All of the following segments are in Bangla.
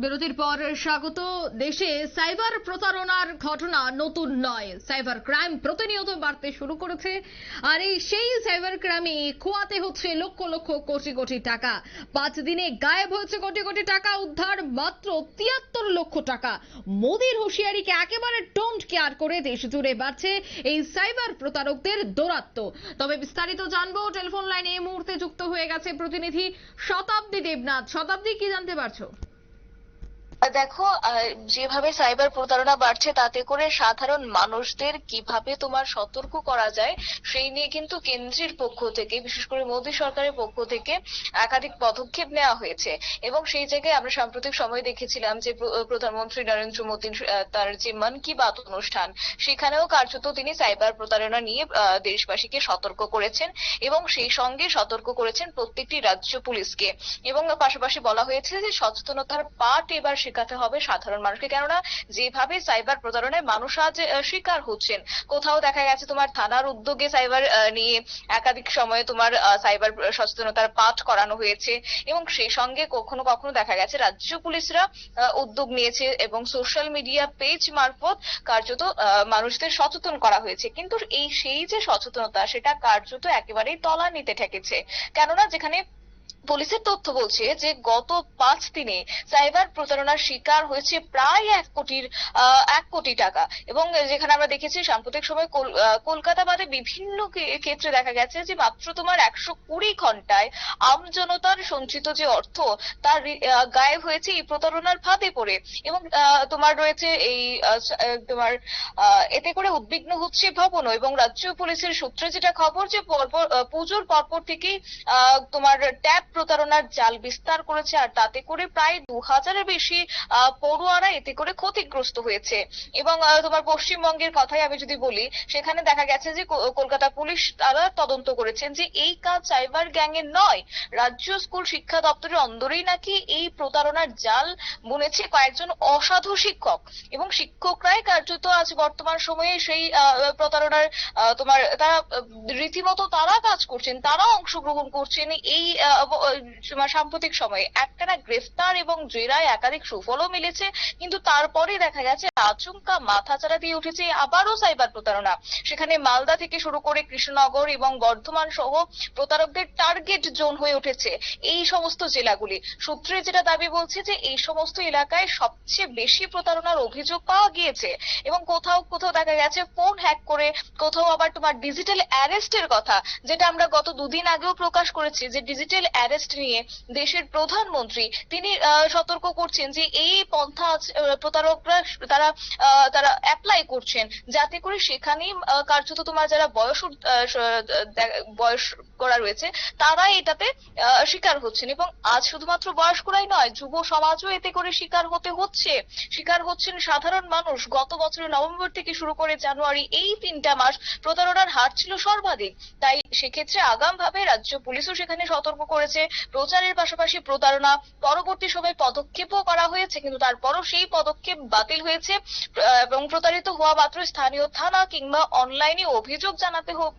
বিরতির পর স্বাগত। দেশে সাইবার প্রতারণার ঘটনা নতুন নয়। সাইবার ক্রাইম প্রতিনিয়ত বাড়তে শুরু করেছে। আর এই সেই সাইবার ক্রাইমে খোয়াতে হচ্ছে লক্ষ লক্ষ কোটি কোটি টাকা। পাঁচ দিনে গায়েব হয়েছে কোটি কোটি টাকা, উদ্ধার মাত্র তিয়াত্তর লক্ষ টাকা। মোদির হুঁশিয়ারিকে একেবারে ডোন্ট কেয়ার করে দেশ জুড়ে বাড়ছে এই সাইবার প্রতারকদের দৌরাত্ম। তবে বিস্তারিত জানব, টেলিফোন লাইনে এই মুহূর্তে যুক্ত হয়ে গেছে প্রতিনিধি শতাব্দী দেবনাথ। শতাব্দী, কি জানতে পারছ? দেখো যেভাবে সাইবার প্রতারণা বাড়ছে, তাতে করে সাধারণ মানুষদের কীভাবে তোমার সতর্ক করা যায়, সেই নিয়ে কিন্তু কেন্দ্রের পক্ষ থেকে, বিশেষ করে মোদী সরকারের পক্ষ থেকে একাধিক পদক্ষেপ নেওয়া হয়েছে। এবং সেই জায়গায় আমরা সাম্প্রতিক সময় দেখেছিলাম যে প্রধানমন্ত্রী নরেন্দ্র মোদী তার যে মন কি বাত অনুষ্ঠান, সেখানেও কার্যত তিনি সাইবার প্রতারণা নিয়ে দেশবাসীকে সতর্ক করেছেন এবং সেই সঙ্গে সতর্ক করেছেন প্রত্যেকটি রাজ্য পুলিশকে। এবং পাশাপাশি বলা হয়েছে যে, সচেতনতার পাঠ এবার শেখাতে হবে সাধারণ মানুষকে। কেননা যেভাবে সাইবার প্রতারণায় মানুষ আজ শিকার হচ্ছেন, কোথাও দেখা গেছে তোমার থানার উদ্যোগে সাইবার নিয়ে একাধিক সময়ে তোমার সাইবার সচেতনতার পাঠ করানো হয়েছে এবং সেই সঙ্গে কখনো কখনো দেখা গেছে রাজ্য পুলিশরা উদ্যোগ নিয়েছে এবং সোশ্যাল মিডিয়া পেজ মারফত কার্যত মানুষদের সচেতন করা হয়েছে। কিন্তু এই, সেই যে সচেতনতা, সেটা কার্যত একেবারেই তলানিতে ঠেকেছে। কেননা যেখানে পুলিশের তথ্য বলছে যে গত পাঁচ দিনে সাইবার প্রতারণার শিকার হয়েছে প্রায় এক কোটির এক কোটি টাকা। এবং যেখানে আমরা দেখেছি সাম্প্রতিক সময় কল- কলকাতা বাদে বিভিন্ন ক্ষেত্রে দেখা গেছে যে মাত্র তোমার একশো কুড়ি ঘন্টায় আমজনতার সঞ্চিত যে অর্থ, তার গায়েব হয়েছে এই প্রতারণার ফাঁদে পড়ে। এবং তোমার রয়েছে এই তোমার এতে করে উদ্বিগ্ন হচ্ছে ভবনও। এবং রাজ্য পুলিশের সূত্রে যেটা খবর যে পরপর পুজোর পরপর থেকেই তোমার ট্যাব প্রতারণার জাল বিস্তার করেছে আর তাতে করে প্রায় দু হাজারের বেশি পড়ুয়ারা এতে করে ক্ষতিগ্রস্ত হয়েছে। এবং তোমার পশ্চিমবঙ্গের কথাই আমি যদি বলি, সেখানে দেখা গেছে যে কলকাতা পুলিশ তারা তদন্ত করেছেন যে এই কাজ সাইবার গ্যাংয়ের নয়, রাজ্য স্কুল শিক্ষা দপ্তরের অন্দরেই নাকি এই প্রতারণার জাল বুনেছে কয়েকজন অসাধু শিক্ষক। এবং শিক্ষকরাই কার্যত আজ বর্তমান সময়ে সেই প্রতারণার তোমার, তারা রীতিমতো তারা কাজ করছেন, তারা অংশগ্রহণ করছেন এই সাম্প্রতিক সময়ে একটানা গ্রেফতার এবং জেরায় একাধিক সুফলও মিলেছে, কিন্তু তারপরে দেখা গেছে আচমকা মাথাচাড়া দিয়ে উঠেছে আবারও সাইবার প্রতারণা। সেখানে মালদা থেকে শুরু করে কৃষ্ণনগর এবং বর্ধমান সহ প্রতারকদের টার্গেট জোন হয়ে উঠেছে এই সমস্ত জেলাগুলি। সূত্রে যেটা দাবি বলছে যে এই সমস্ত এলাকায় সবচেয়ে বেশি প্রতারণার অভিযোগ পাওয়া গিয়েছে এবং কোথাও কোথাও দেখা গেছে ফোন হ্যাক করে, কোথাও আবার তোমার ডিজিটাল অ্যারেস্টের কথা, যেটা আমরা গত দুদিন আগেও প্রকাশ করেছি যে ডিজিটাল নিয়ে দেশের প্রধানমন্ত্রী তিনি সতর্ক করছেন যে এই পন্থা প্রতারকরা তারা তারা অ্যাপ্লাই করছেন। যাতে করে সেখানেই আহ, কার্যত তোমার যারা বয়স বয়স করা রয়েছে তারা এটাতে শিকার হচ্ছেন। এবং আজ শুধুমাত্র বয়স্করাই নয়, যুব সমাজও এতে করে শিকার হতে হচ্ছে। শিকার হচ্ছেন সাধারণ মানুষ। গত বছরের নভেম্বর থেকে শুরু করে জানুয়ারি এই তিনটা মাস প্রতারণার হার ছিল সর্বাধিক। তাই সেক্ষেত্রে আগাম ভাবে রাজ্য পুলিশও সেখানে সতর্ক করেছে। প্রচারের পাশাপাশি প্রতারণা পরবর্তী সময়ে পদক্ষেপও করা হয়েছে, কিন্তু তারপরও সেই পদক্ষেপ বাতিল হয়েছে। এবং প্রতারিত হওয়া মাত্র স্থানীয় থানা কিংবা অনলাইনে অভিযোগ জানাতে হোক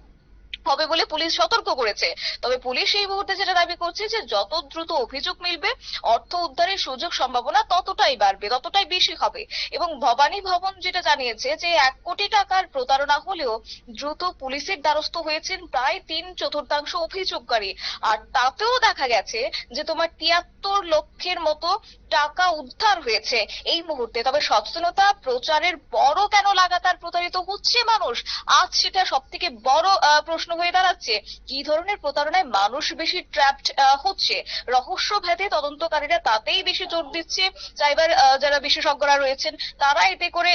হবে বলে পুলিশ সতর্ক করেছে। তবে পুলিশ এই মুহূর্তে যেটা দাবি করছে যে, যত দ্রুত অভিযোগ মিলবে, অর্থ উদ্ধারের সুযোগ সম্ভাবনা ততটাই বাড়বে, ততটাই বেশি হবে। এবং ভবানী ভবন যেটা জানিয়েছে যে, এক কোটি টাকার প্রতারণা হলেও দ্রুত পুলিশের দ্বারস্থ হয়েছেন প্রায় তিন চতুর্থাংশ অভিযোগকারী। আর তাতেও দেখা গেছে যে, তোমার তিয়াত্তর লক্ষের মতো টাকা উদ্ধার হয়েছে এই মুহূর্তে। তবে সচেতনতা প্রচারের বড় কেন লাগাতার প্রতারিত হচ্ছে মানুষ? আজ সেটা সব থেকে বড় প্রশ্ন হয়ে দাঁড়াচ্ছে, কি ধরনের প্রতারণায় মানুষ বেশি ট্র্যাপড হচ্ছে? রহস্য ভেদে তদন্তকারীরা তাতেই বেশি জোর দিচ্ছে। সাইবার যারা বিশেষজ্ঞরা রয়েছেন, তারা এতে করে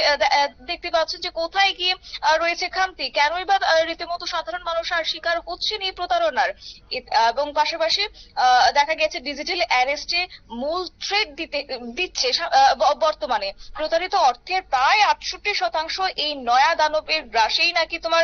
দেখতে পাচ্ছেন যে কোথায় গিয়ে রয়েছে খামতি। কেনই বা রীতিমতো সাধারণ মানুষ আর শিকার হচ্ছেন এই প্রতারণার? এবং পাশাপাশি দেখা গেছে ডিজিটাল অ্যারেস্টে মূল থ্রেড দিতে, দিচ্ছে বর্তমানে। প্রতারিত অর্থের প্রায় আটষট্টি শতাংশ এই নয়া দানবের গ্রাসেই নাকি তোমার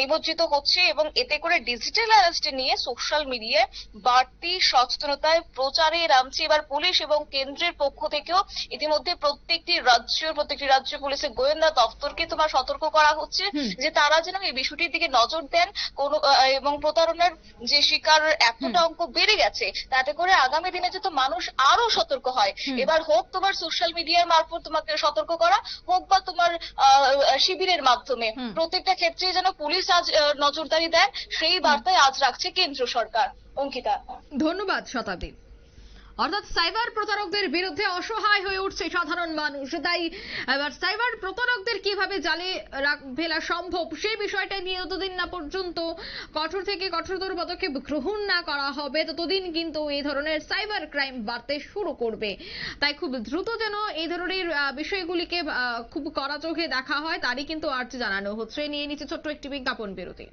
নিমজ্জিত হচ্ছে এবং এতে করে ডিজিটাল অ্যারেস্ট নিয়ে সোশ্যাল মিডিয়ায় বাড়তি সচেতনতায় প্রচারে নামছে এবার পুলিশ এবং কেন্দ্রের পক্ষ থেকেও। ইতিমধ্যে প্রত্যেকটি রাজ্য প্রত্যেকটি রাজ্য পুলিশের গোয়েন্দা দপ্তরকে তোমার সতর্ক করা হচ্ছে যে তারা যেন এই বিষয়টির দিকে নজর দেন। কোন এবং প্রতারণার যে শিকার এতটা অঙ্ক বেড়ে গেছে তাতে করে আগামী দিনে যাতে মানুষ আরও সতর্ক হয় এবার হোক তোমার সোশ্যাল মিডিয়ার মারফত তোমাকে সতর্ক করা হোক বা তোমার শিবিরের মাধ্যমে। প্রত্যেকটা ক্ষেত্রে যেন পুলিশ আজ নজরদারি দেয়। সেই বার্তায় আজ রাখছে কেন্দ্র সরকার। অঙ্কিতা। ধন্যবাদ শতাব্দী। অর্থাৎ সাইবার প্রতারকদের বিরুদ্ধে অসহায় হয়ে উঠছে সাধারণ মানুষ। তাই এবার সাইবার প্রতারকদের কীভাবে জালে ফেলা সম্ভব সেই বিষয়টা নিয়ে যতদিন না পর্যন্ত কঠোর থেকে কঠোরতর পদক্ষেপ গ্রহণ না করা হবে ততদিন কিন্তু এই ধরনের সাইবার ক্রাইম বাড়তে শুরু করবে। তাই খুব দ্রুত যেন এই ধরনের বিষয়গুলিকে খুব কড়া চোখে দেখা হয় তারই কিন্তু আর্জ জানানো হচ্ছে। নিয়ে নিচ্ছে ছোট্ট একটি বিজ্ঞাপন বিরতি।